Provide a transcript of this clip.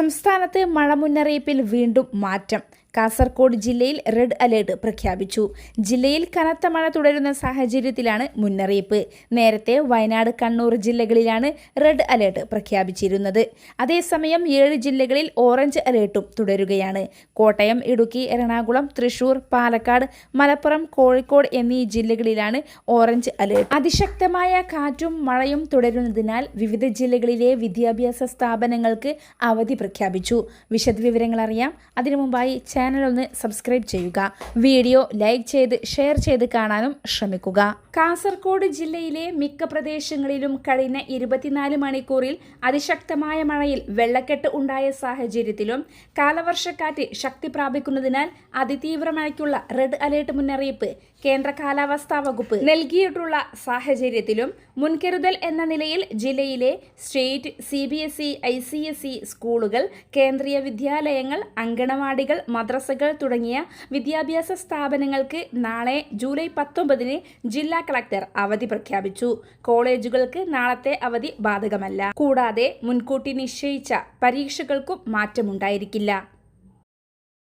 സംസ്ഥാനത്ത് മഴ മുന്നറിയിപ്പിൽ വീണ്ടും മാറ്റം. കാസർഗോഡ് ജില്ലയിൽ റെഡ് അലേർട്ട് പ്രഖ്യാപിച്ചു. ജില്ലയിൽ കനത്ത മഴ തുടരുന്ന സാഹചര്യത്തിലാണ് മുന്നറിയിപ്പ്. നേരത്തെ വയനാട് കണ്ണൂർ ജില്ലകളിലാണ് റെഡ് അലേർട്ട് പ്രഖ്യാപിച്ചിരുന്നത്. അതേസമയം ഏഴ് ജില്ലകളിൽ ഓറഞ്ച് അലേർട്ടും തുടരുകയാണ്. കോട്ടയം ഇടുക്കി എറണാകുളം തൃശൂർ പാലക്കാട് മലപ്പുറം കോഴിക്കോട് എന്നീ ജില്ലകളിലാണ് ഓറഞ്ച് അലേർട്ട്. അതിശക്തമായ കാറ്റും മഴയും തുടരുന്നതിനാൽ വിവിധ ജില്ലകളിലെ വിദ്യാഭ്യാസ സ്ഥാപനങ്ങൾക്ക് അവധി പ്രഖ്യാപിച്ചു. വിശദവിവരങ്ങൾ അറിയാം അതിനു മുമ്പായി ചാനൽ ഒന്ന് സബ്സ്ക്രൈബ് ചെയ്യുക. വീഡിയോ ലൈക്ക് ചെയ്ത് ഷെയർ ചെയ്ത് കാണാനും ശ്രമിക്കുക. കാസർഗോഡ് ജില്ലയിലെ മിക്ക പ്രദേശങ്ങളിലും കഴിഞ്ഞ ഇരുപത്തിനാല് മണിക്കൂറിൽ അതിശക്തമായ മഴയിൽ വെള്ളക്കെട്ട് ഉണ്ടായ സാഹചര്യത്തിലും കാലവർഷക്കാറ്റ് ശക്തി പ്രാപിക്കുന്നതിനാൽ അതിതീവ്ര മഴയ്ക്കുള്ള റെഡ് അലേർട്ട് മുന്നറിയിപ്പ് കേന്ദ്ര കാലാവസ്ഥാ വകുപ്പ് നൽകിയിട്ടുള്ള സാഹചര്യത്തിലും മുൻകരുതൽ എന്ന നിലയിൽ ജില്ലയിലെ state C B S E I C S E സ്കൂളുകൾ കേന്ദ്രീയ വിദ്യാലയങ്ങൾ അങ്കണവാടികൾ മദ്രസകൾ തുടങ്ങിയ വിദ്യാഭ്യാസ സ്ഥാപനങ്ങൾക്ക് നാളെ ജൂലൈ പത്തൊമ്പതിന് ജില്ലാ കളക്ടർ അവധി പ്രഖ്യാപിച്ചു. കോളേജുകൾക്ക് നാളത്തെ അവധി ബാധകമല്ല. കൂടാതെ മുൻകൂട്ടി നിശ്ചയിച്ച പരീക്ഷകൾക്കും മാറ്റമുണ്ടായിരിക്കില്ല.